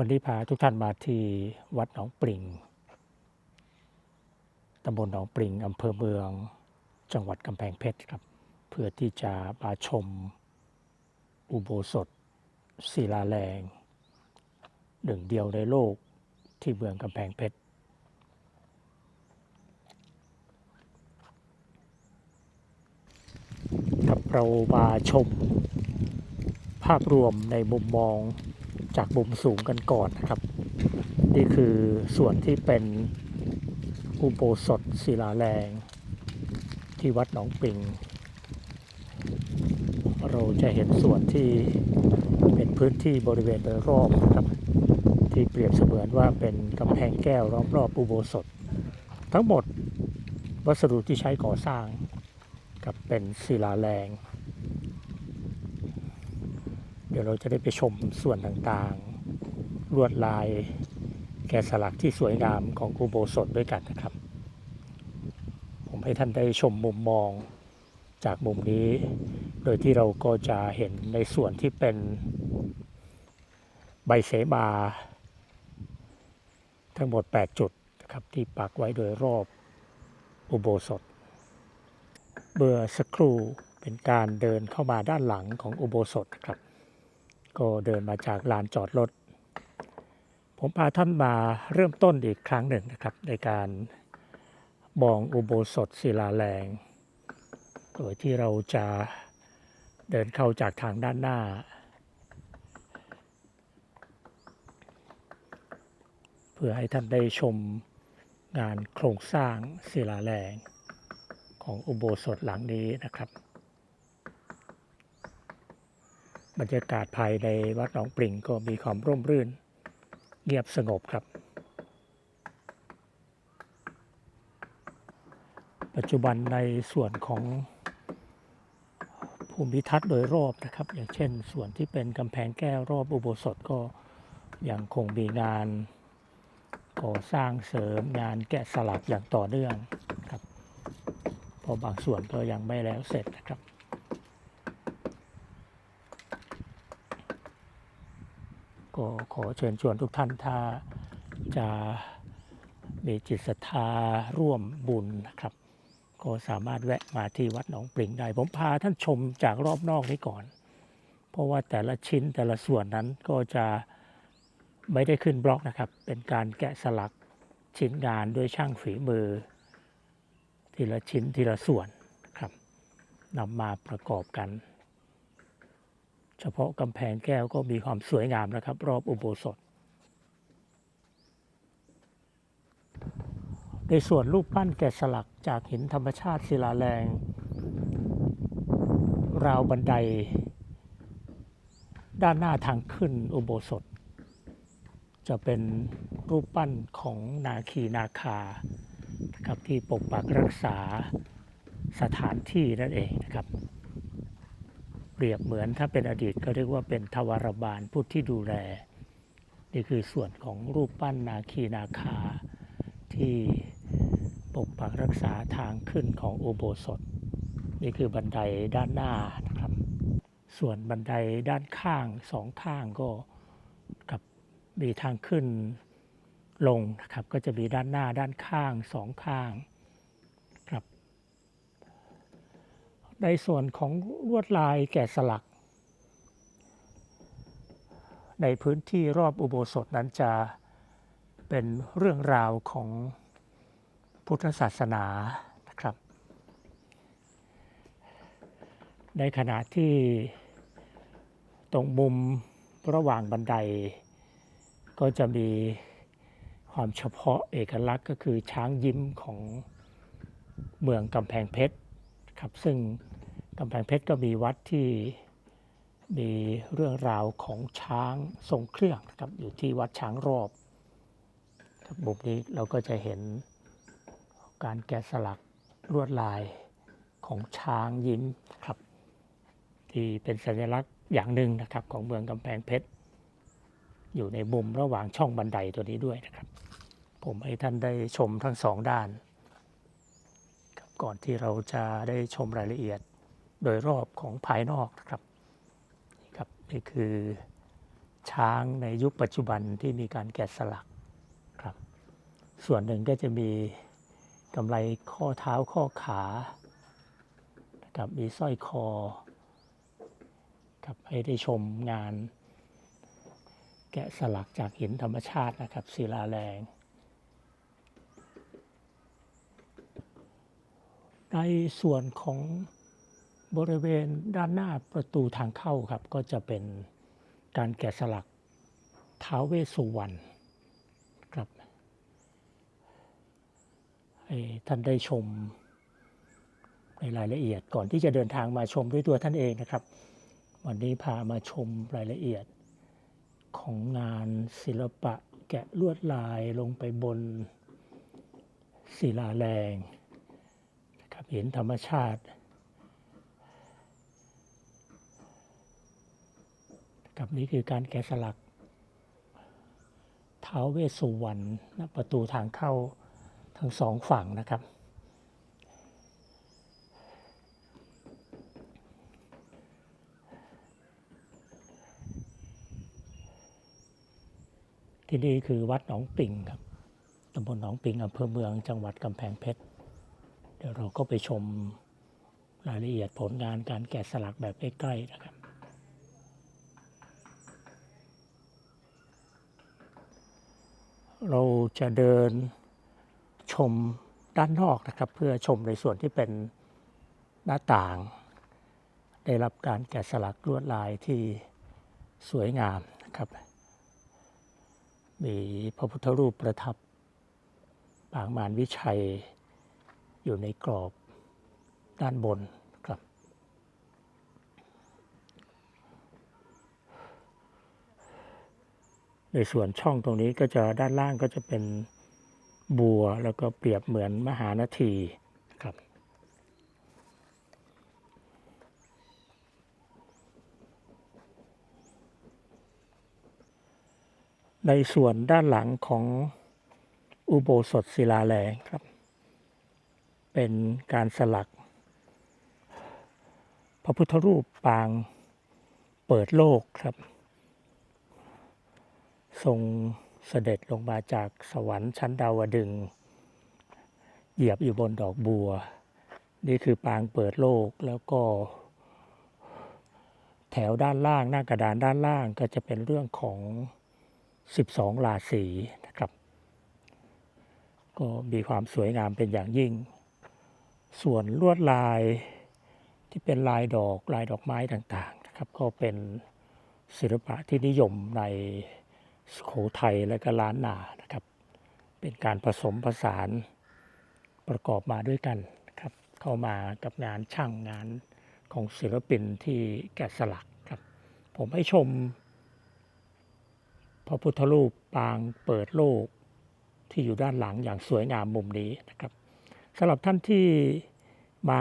วันนี้พาทุกท่านมาที่วัดหนองปริง ตำบลหนองปริง อำเภอเมือง จังหวัดกำแพงเพชรครับ เพื่อที่จะมาชมอุโบสถศิลาแรง หนึ่งเดียวในโลกที่เมืองกำแพงเพชร ครับเรามาชมภาพรวมในมุมมอง จากมุมสูงกันก่อนนะครับ นี่คือส่วนที่เป็นอุโบสถศิลาแรงที่วัดหนองปิง เราจะเห็นส่วนที่เป็นพื้นที่บริเวณโดยรอบนะครับ ที่เปรียบเสมือนว่าเป็นกำแพงแก้วล้อมรอบอุโบสถ ทั้งหมดวัสดุที่ใช้ก่อสร้างกับเป็นศิลาแรง ดี๋ยวเราจะได้ไปชมส่วนต่างๆ ลวดลายแกะสลักที่สวยงามของอุโบสถด้วยกันนะครับ ผมให้ท่านได้ชมมุมมองจากมุมนี้ โดยที่เราก็จะเห็นในส่วนที่เป็นใบเสมาทั้งหมด 8 จุดนะครับที่ปักไว้โดยรอบอุโบสถ เมื่อสักครู่เป็นการเดินเข้ามาด้านหลังของอุโบสถครับ ก็เดินมาจากลานจอดรถ ผมพาท่านมาเริ่มต้นอีกครั้งหนึ่งนะครับ ในการมองอุโบสถศิลาแรง โดยที่เราจะเดินเข้าจากทางด้านหน้า เพื่อให้ท่านได้ชมงานโครงสร้างศิลาแรงของอุโบสถหลังนี้นะครับ บรรยากาศภายในวัดหนองปริงก็มีความร่มรื่น เงียบสงบครับ ปัจจุบันในส่วนของภูมิทัศน์โดยรอบนะครับ อย่างเช่น ส่วนที่เป็นกำแพงแก้วรอบอุโบสถก็ยังคงมีงานก่อสร้างเสริมงานแกะสลักอย่างต่อเนื่องครับเพราะบางส่วนก็ยังไม่แล้วเสร็จนะครับ ขอเชิญชวนทุกท่านถ้าจะมีจิตศรัทธาร่วมบุญนะครับ ก็สามารถแวะมาที่วัดหนองปริงได้ ผมพาท่านชมจากรอบนอกนี้ก่อน เพราะว่าแต่ละชิ้นแต่ละส่วนนั้นก็จะไม่ได้ขึ้นบล็อกนะครับ เป็นการแกะสลักชิ้นงานด้วยช่างฝีมือ ทีละชิ้นทีละส่วนครับนำมาประกอบกัน เฉพาะกำแพงแก้วก็มีความสวยงามนะครับ รอบอุโบสถ ในส่วนรูปปั้นแกะสลักจากหินธรรมชาติศิลาแรง ราวบันได ด้านหน้าทางขึ้นอุโบสถ จะเป็นรูปปั้นของนาคีนาคานะครับที่ปกปักรักษาสถานที่นั่นเองนะครับ เปรียบเหมือนถ้าเป็นอดีตก็เรียกว่าเป็นทวารบาลผู้ที่ดูแล นี่คือส่วนของรูปปั้นนาคีนาคา ที่ปกปักรักษาทางขึ้นของอุโบสถ นี่คือบันไดด้านหน้านะครับ ส่วนบันไดด้านข้างสองข้างก็กับมีทางขึ้นลงนะครับก็จะมีด้านหน้าด้านข้างสองข้างครับ ในส่วนของลวดลายแกะสลัก ในพื้นที่รอบอุโบสถนั้นจะเป็นเรื่องราวของพุทธศาสนานะครับ ในขณะที่ตรงมุมระหว่างบันได ก็จะมีความเฉพาะเอกลักษณ์ก็คือช้างยิ้มของเมืองกำแพงเพชรครับซึ่ง กำแพงเพชรก็มีวัดที่มีเรื่องราวของช้างทรงเครื่องนะครับอยู่ที่วัดช้างรอบครับมุมนี้เราก็จะเห็นการแกะสลักลวดลายของช้างยิ้มครับ ที่เป็นสัญลักษณ์อย่างหนึ่งนะครับของเมืองกำแพงเพชร อยู่ในมุมระหว่างช่องบันไดตัวนี้ด้วยนะครับ ผมให้ท่านได้ชมทั้งสองด้าน ก่อนที่เราจะได้ชมรายละเอียด โดยรอบของภายนอกนะครับนี่ครับนี่คือช้างในยุคปัจจุบันที่มีการแกะสลักครับ ส่วนหนึ่งก็จะมีกำไรข้อเท้าข้อขานะครับมีสร้อยคอครับให้ได้ชมงาน แกะสลักจากหินธรรมชาตินะครับศิลาแรงในส่วนของ บริเวณด้านหน้าประตูทางเข้าครับ ก็จะเป็นการแกะสลักท้าวเวสสุวรรณครับให้ท่านได้ชมในรายละเอียดก่อนที่จะเดินทางมาชมด้วยตัวท่านเองนะครับ วันนี้พามาชมรายละเอียดของงานศิลปะแกะลวดลายลงไปบนศิลาแรงนะครับเห็นธรรมชาติ กับนี่คือการแกะสลักท้าวเวสสุวรรณณประตูทางเข้าทั้งสองฝั่งนะครับ ที่นี่คือวัดหนองปิงครับตำบลหนองปิงอำเภอเมืองจังหวัดกำแพงเพชร เดี๋ยวเราก็ไปชมรายละเอียดผลงานการแกะสลักแบบใกล้ๆนะครับ เราจะเดินชมด้านนอกนะครับ เพื่อชมในส่วนที่เป็นหน้าต่าง ได้รับการแกะสลักลวดลายที่สวยงามนะครับ มีพระพุทธรูปประทับปางมารวิชัยอยู่ในกรอบด้านบนครับ ในส่วนช่องตรงนี้ก็จะด้านล่างก็จะเป็นบัวแล้วก็เปรียบเหมือนมหานาทีครับ ในส่วนด้านหลังของอุโบสถศิลาแรงครับ เป็นการสลัก พระพุทธรูปปางเปิดโลกครับ ทรงเสด็จลงมาจากสวรรค์ชั้นดาวดึง เหยียบอยู่บนดอกบัว นี่คือปางเปิดโลกแล้วก็ แถวด้านล่างหน้ากระดานด้านล่างก็จะเป็นเรื่องของ 12 ราศีนะครับ ก็มีความสวยงามเป็นอย่างยิ่ง ส่วนลวดลายที่เป็นลายดอกลายดอกไม้ต่างๆนะครับ ก็เป็นศิลปะที่นิยมใน สุโขทัยและก็ล้านนานะครับ เป็นการผสมผสานประกอบมาด้วยกันครับ เข้ามากับงานช่างงานของศิลปินที่แกะสลักครับ ผมให้ชม พระพุทธรูปปางเปิดโลกที่อยู่ด้านหลังอย่างสวยงามมุมนี้นะครับสำหรับท่านที่มา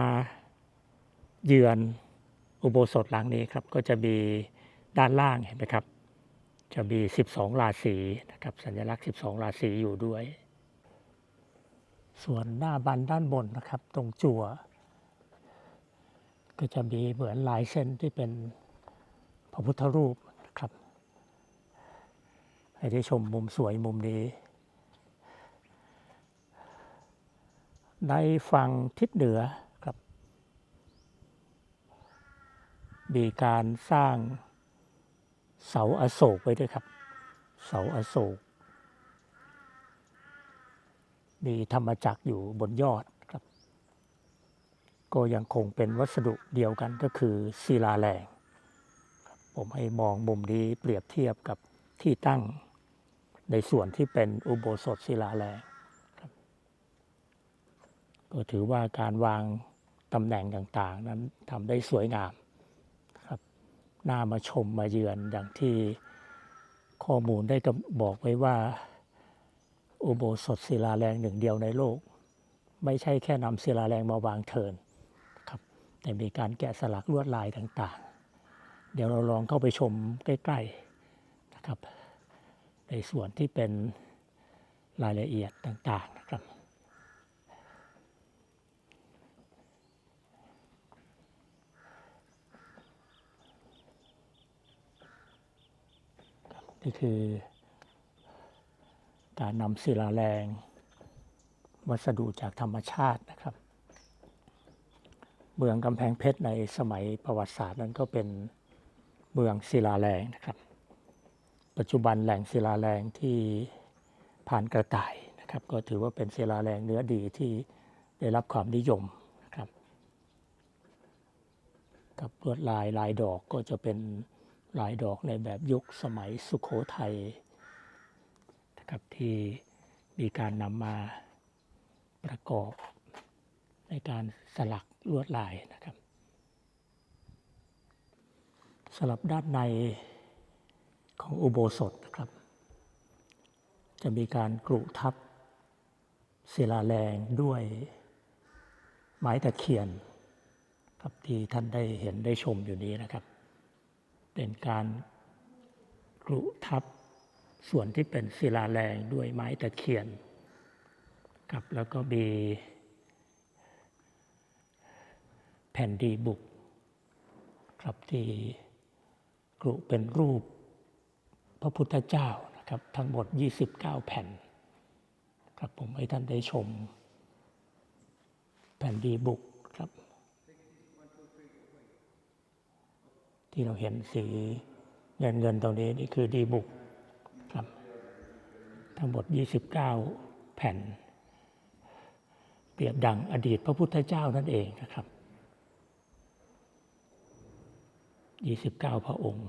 เยือนอุโบสถหลังนี้ครับ ก็จะมีด้านล่างเห็นไหมครับ จะมี 12 ราศีนะครับสัญลักษณ์ 12 ราศีอยู่ด้วย ส่วนหน้าบันด้านบนนะครับ ตรงจั่ว ก็จะมีเหมือนลายเส้นที่เป็นพระพุทธรูปนะครับให้ได้ชมมุมสวยมุมนี้ ในฝั่งทิศเหนือครับ มีการสร้าง เสาอโศกไว้ด้วยครับ เสาอโศก มีธรรมจักรอยู่บนยอดครับ ก็ยังคงเป็นวัสดุเดียวกันก็คือศิลาแรงผมให้มองมุมนี้เปรียบเทียบกับที่ตั้งในส่วนที่เป็นอุโบสถศิลาแรงรก็ถือว่าการวางตำแหน่งต่างๆ นั้นทำได้สวยงาม น่ามาชมมาเยือนอย่างที่ข้อมูลได้กำบอกไว้ว่า อุโบสถศิลาแรงหนึ่งเดียวในโลก ไม่ใช่แค่นำศิลาแรงมาวางเทินครับแต่มีการแกะสลักลวดลายต่างๆ เดี๋ยวเราลองเข้าไปชมใกล้ๆนะครับ ในส่วนที่เป็นรายละเอียดต่างๆนะครับ นี่คือ การนำศิลาแรง วัสดุจากธรรมชาตินะครับ เมืองกำแพงเพชรในสมัยประวัติศาสตร์นั้นก็เป็นเมืองศิลาแรงนะครับ ปัจจุบันแหล่งศิลาแรงที่ผ่านกระต่ายนะครับ ก็ถือว่าเป็นศิลาแรงเนื้อดีที่ได้รับความนิยมนะครับ กับลวดลายลายดอกก็จะเป็น ลายดอกในแบบยุคสมัยสุขโขทัยนะครับที่มีการนำมาประกอบในการสลักลวดลายนะครับสลับด้านในของอุโบสถนะครับ จะมีการกรุทับศิลาแรงด้วยไม้ตะเคียนครับที่ท่านได้เห็นได้ชมอยู่นี้นะครับ เป็นการกรุทับส่วนที่เป็นศิลาแรงด้วยไม้ตะเคียนครับแล้วก็มีแผ่นดีบุก ครับที่กรุเป็นรูปพระพุทธเจ้านะครับทั้งหมด 29 แผ่น ครับผมให้ท่านได้ชมแผ่นดีบุกครับ ที่เราเห็นสีเงินเงินตรงนี้นี่คือดีบุกครับ ทั้งหมด 29 แผ่น เปรียบดังอดีตพระพุทธเจ้านั่นเองนะครับ 29 พระองค์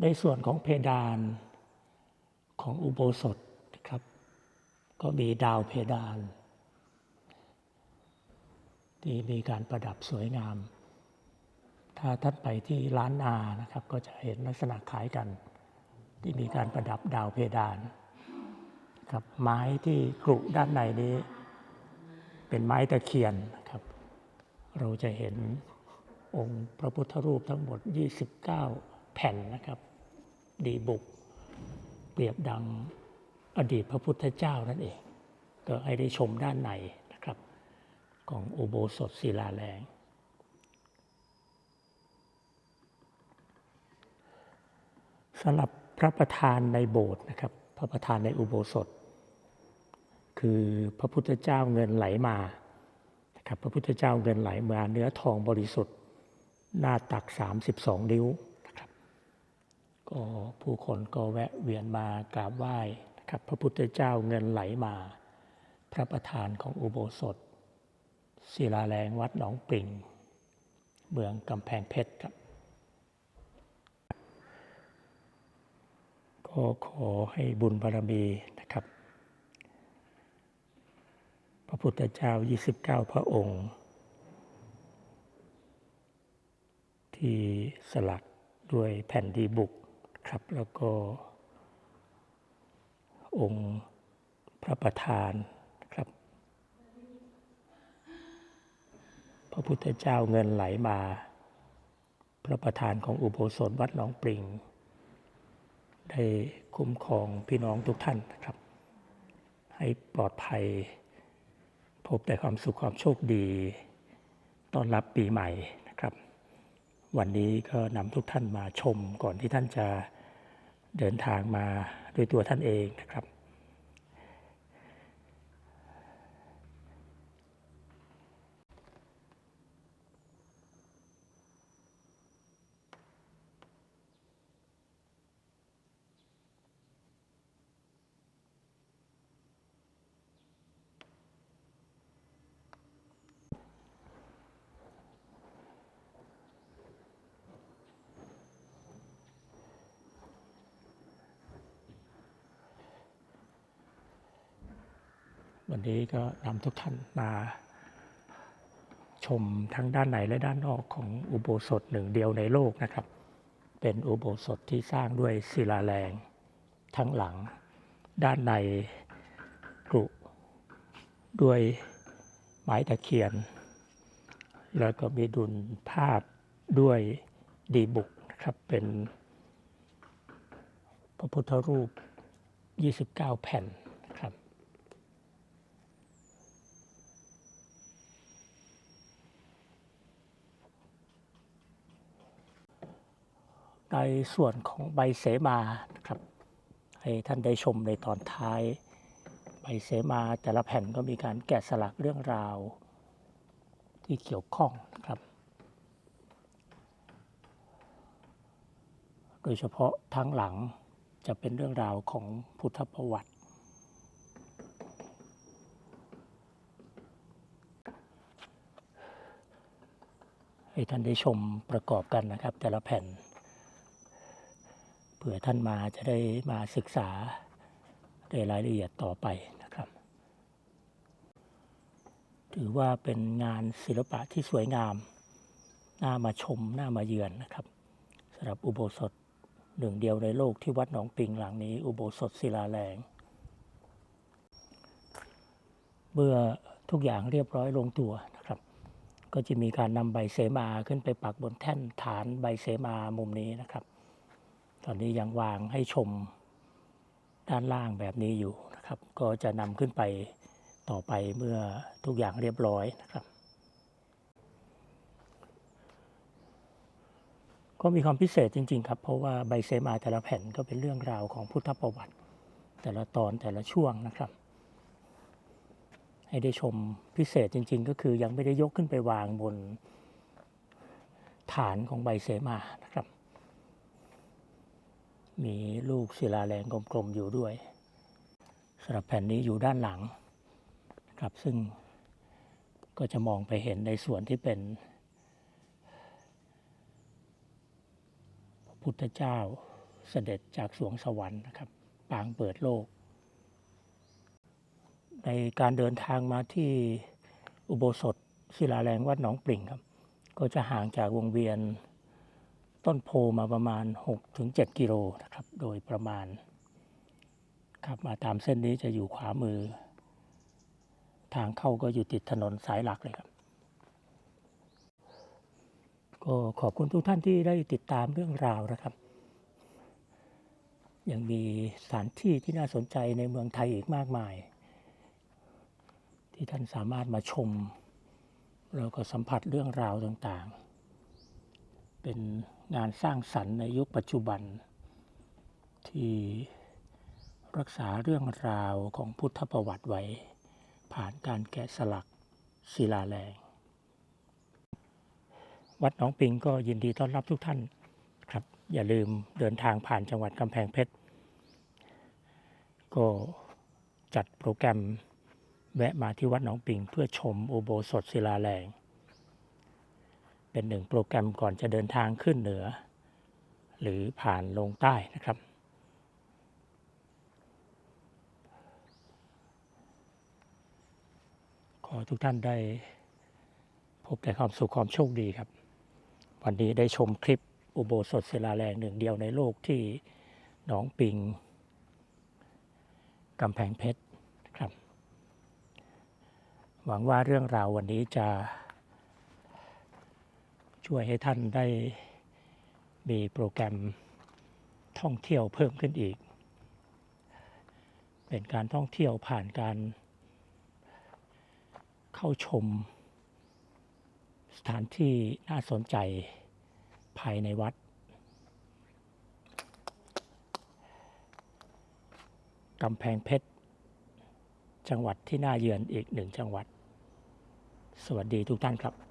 ในส่วนของเพดานของอุโบสถนะครับ ก็มีดาวเพดาน ที่มีการประดับสวยงาม ถ้าท่านไปที่ร้านนานะครับ ก็จะเห็นลักษณะคล้ายกัน ที่มีการประดับดาวเพดานครับไม้ที่กรุด้านในนี้ เป็นไม้ตะเคียนนะครับ เราจะเห็นองค์พระพุทธรูปทั้งหมด 29 แผ่นนะครับ ดีบุก เปรียบดังอดีตพระพุทธเจ้านั่นเอง ก็ให้ได้ชมด้านใน ของอุโบสถศิลาแรง สำหรับพระประธานในโบสถ์นะครับ พระประธานในอุโบสถ คือพระพุทธเจ้าเงินไหลมานะครับพระพุทธเจ้าเงินไหลมาเนื้อทองบริสุทธิ์ หน้าตัก 32 นิ้วนะครับก็ผู้คนก็แวะเวียนมากราบไหว้นะครับพระพุทธเจ้าเงินไหลมา พระประธานของอุโบสถ ศิลาแรงวัดหนองปริงเมืองกำแพงเพชรครับ ก็ขอให้บุญบารมีนะครับ พระพุทธเจ้า 29 พระองค์ ที่สลักด้วยแผ่นดีบุกครับ แล้วก็องค์พระประธานค รับพระพุทธเจ้าเงินไหลมา พระประธานของอุโบสถวัดหนองปริง ได้คุ้มครองพี่น้องทุกท่านนะครับ ให้ปลอดภัย พบแต่ความสุขความโชคดีต้อนรับปีใหม่นะครับ วันนี้ก็นำทุกท่านมาชมก่อนที่ท่านจะเดินทางมาด้วยตัวท่านเองนะครับ วันนี้ก็นำทุกท่านมาชมทั้งด้านในและด้านนอกของอุโบสถหนึ่งเดียวในโลกนะครับ เป็นอุโบสถที่สร้างด้วยศิลาแรงทั้งหลัง ด้านในกรุด้วยไม้ตะเคียน แล้วก็มีดุลภาพด้วยดีบุกนะครับเป็นพระพุทธรูป 29 แผ่นนะครับ ในส่วนของใบเสมานะครับให้ท่านได้ชมในตอนท้าย ใบเสมาแต่ละแผ่นก็มีการแกะสลักเรื่องราวที่เกี่ยวข้องนะครับ โดยเฉพาะทั้งหลังจะเป็นเรื่องราวของพุทธประวัติ ให้ท่านได้ชมประกอบกันนะครับแต่ละแผ่น ผื่อท่านมาจะได้มาศึกษาในรายละเอียดต่อไปนะครับ ถือว่าเป็นงานศิลปะที่สวยงาม น่ามาชม น่ามาเยือนนะครับสำหรับอุโบสถหนึ่งเดียวในโลกที่วัดหนองปิงหลังนี้ อุโบสถศิลาแรง เมื่อทุกอย่างเรียบร้อยลงตัวนะครับ ก็จะมีการนำใบเสมาขึ้นไปปักบนแท่นฐานใบเสมามุมนี้นะครับ ตอนนี้ยังวางให้ชมด้านล่างแบบนี้อยู่นะครับ ก็จะนำขึ้นไปต่อไปเมื่อทุกอย่างเรียบร้อยนะครับ ก็มีความพิเศษจริง ๆ ครับ เพราะว่าใบเสมาแต่ละแผ่นก็เป็นเรื่องราวของพุทธประวัติ แต่ละตอนแต่ละช่วงนะครับ ให้ได้ชมพิเศษจริง ๆ ก็คือยังไม่ได้ยกขึ้นไปวางบนฐานของใบเสมานะครับ มีลูกศิลาแรงกลมๆอยู่ด้วยสำหรับแผ่นนี้อยู่ด้านหลังครับซึ่งก็จะมองไปเห็นในส่วนที่เป็น พระพุทธเจ้าเสด็จจากสวงสวรรค์นะครับ ปางเปิดโลก ในการเดินทางมาที่อุโบสถศิลาแรงวัดหนองปริ่งครับ ก็จะห่างจากวงเวียน ต้นโพมาประมาณ 6-7 กิโลนะครับ โดยประมาณขับมาตามเส้นนี้จะอยู่ขวามือ ทางเข้าก็อยู่ติดถนนสายหลักเลยครับ ก็ขอบคุณทุกท่านที่ได้ติดตามเรื่องราวนะครับ ยังมีสถานที่ที่น่าสนใจในเมืองไทยอีกมากมาย ที่ท่านสามารถมาชม แล้วก็สัมผัสเรื่องราวต่างๆ เป็นงานสร้างสรรค์ในยุคปัจจุบัน ที่รักษาเรื่องราวของพุทธประวัติไว้ ผ่านการแกะสลักศิลาแรง วัดหนองปิงก็ยินดีต้อนรับทุกท่านครับ อย่าลืมเดินทางผ่านจังหวัดกำแพงเพชร ก็จัดโปรแกรมแวะมาที่วัดหนองปิงเพื่อชมอุโบสถศิลาแรง เป็นหนึ่งโปรแกรมก่อนจะเดินทางขึ้นเหนือ หรือผ่านลงใต้นะครับ ขอทุกท่านได้พบแต่ความสุขความโชคดีครับ วันนี้ได้ชมคลิปอุโบสถศิลาแรงหนึ่งเดียวในโลกที่หนองปิงกำแพงเพชรครับ หวังว่าเรื่องราววันนี้จะ ช่วยให้ท่านได้มีโปรแกรมท่องเที่ยวเพิ่มขึ้นอีก เป็นการท่องเที่ยวผ่านการเข้าชม สถานที่น่าสนใจภายในวัด กำแพงเพชร จังหวัดที่น่าเยือนอีกหนึ่งจังหวัด สวัสดีทุกท่านครับ